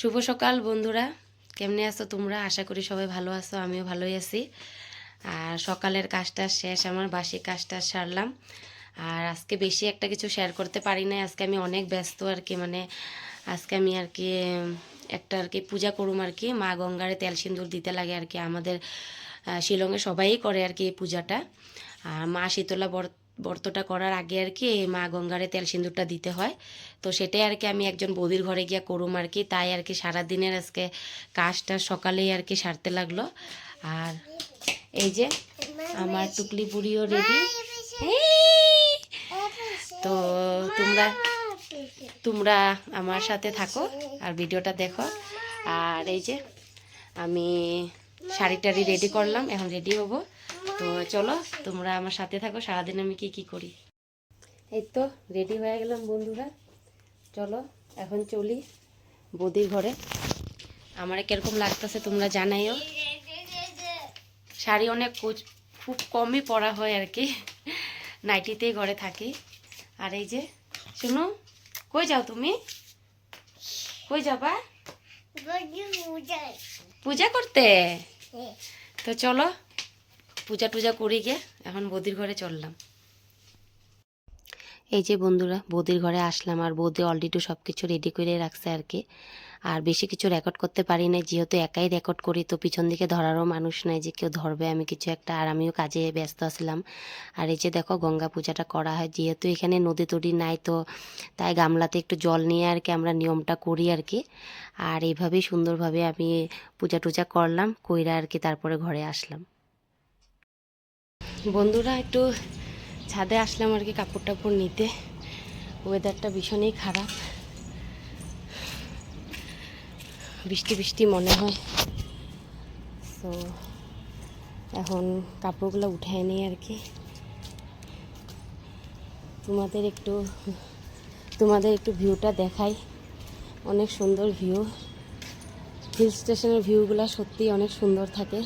শুভ সকাল, বন্ধুরা। কেমনে আছো তোমরা? আশা করি সবাই ভালো আছো, আমিও ভালোই আছি। আর সকালের কাজটা শেষ, আমার বাসি কাজটা সারলাম। আর আজকে বেশি একটা কিছু শেয়ার করতে পারি না আজকে আমি অনেক ব্যস্ত আর কি মানে আজকে আমি আর কি, একটা আর কি পূজা করুম আর কি। মা গঙ্গারে তেল সিন্দুর দিতে লাগে আর কি। আমাদের শিলংয়ে সবাই করে আর কি এই পূজাটা। আর মা শীতলা বর ব্রতটা করার আগে আর কি মা গঙ্গারে তেল সিঁদুরটা দিতে হয়। তো সেটাই আর কি আমি একজন বৌদির ঘরে গিয়ে করুম আর কি। তাই আর কি সারাদিনের আজকে কাজটা সকালেই আর কি সারতে লাগল। আর এই যে আমার টুকলি বুড়িও রেডি তো তোমরা তোমরা আমার সাথে থাকো আর ভিডিওটা দেখো। আর এই যে আমি শাড়ি টাড়ি রেডি করলাম এখন রেডি হব। তো চলো তোমরা আমার সাথে থাকো সারাদিন আমি কি কি করি? এই তো রেডি হয়ে গেলাম বন্ধুরা। চলো এখন চলি বৌদির ঘরে। আমার কীরকম লাগতেছে তোমরা জানাইও। শাড়ি অনেক কুচ- খুব কমই পরা হয় আর কি। নাইটিতেই ঘরে থাকি। আর এই যে শুনো কই যাও তুমি? কই যাবা? পূজা করতে? তো চলো, পূজা টুজা করি গিয়ে, এখন বৌদির ঘরে চললাম। এই যে বন্ধুরা, বৌদির ঘরে আসলাম আর বৌদি অলরেডি সব কিছু রেডি করে রাখছে আর কি। আর বেশি কিছু রেকর্ড করতে পারি না যেহেতু একাই রেকর্ড করি, তো পিছন দিকে ধরারও মানুষ নাই যে কেউ ধরবে, আমি কিছু একটা, আর আমিও কাজে ব্যস্ত আসলাম আর এই যে দেখো, গঙ্গা পূজাটা করা হয়, যেহেতু এখানে নদী টদি নাই, তো তাই গামলাতে একটু জল নিয়ে আর কি আমরা নিয়মটা করি আর কি। আর এইভাবেই সুন্দরভাবে আমি পূজা টুজা করলাম, কইরা আর কি তারপরে ঘরে আসলাম। বন্ধুরা, একটু ছাদে আসলাম আর কি কাপড় টাপড় নিতে ওয়েদারটা ভীষণই খারাপ। বৃষ্টি বৃষ্টি মনে হয়। তো এখন কাপড়গুলো উঠায় নিই আর কি। তোমাদের একটু তোমাদের একটু ভিউটা দেখাই। অনেক সুন্দর ভিউ হিল স্টেশনের ভিউগুলো সত্যি অনেক সুন্দর থাকে।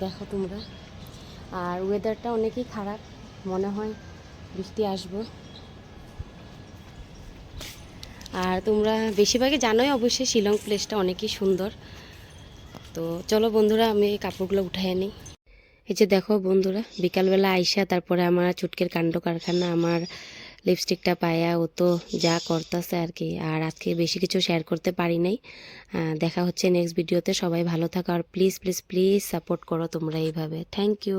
দেখো তোমরা। আর ওয়েদারটা অনেকই খারাপ। মনে হয় বৃষ্টি আসব। আর তোমরা বেশিরভাগই জানোই অবশ্যই শিলং প্লেসটা অনেকই সুন্দর। তো চলো বন্ধুরা, আমি এই কাপড়গুলো উঠাই নিই। এই যে দেখো বন্ধুরা, বিকালবেলা আইসা তারপরে আমার চুটকের কাণ্ড কারখানা, আমার লিপস্টিকটা পায়া, ও তো যা করতেছে আর কি। আর আজকে বেশি কিছু শেয়ার করতে পারি নাই। দেখা হচ্ছে নেক্সট ভিডিওতে সবাই ভালো থাকো, আর প্লিজ প্লিজ প্লিজ সাপোর্ট করো তোমরা এইভাবে। Thank you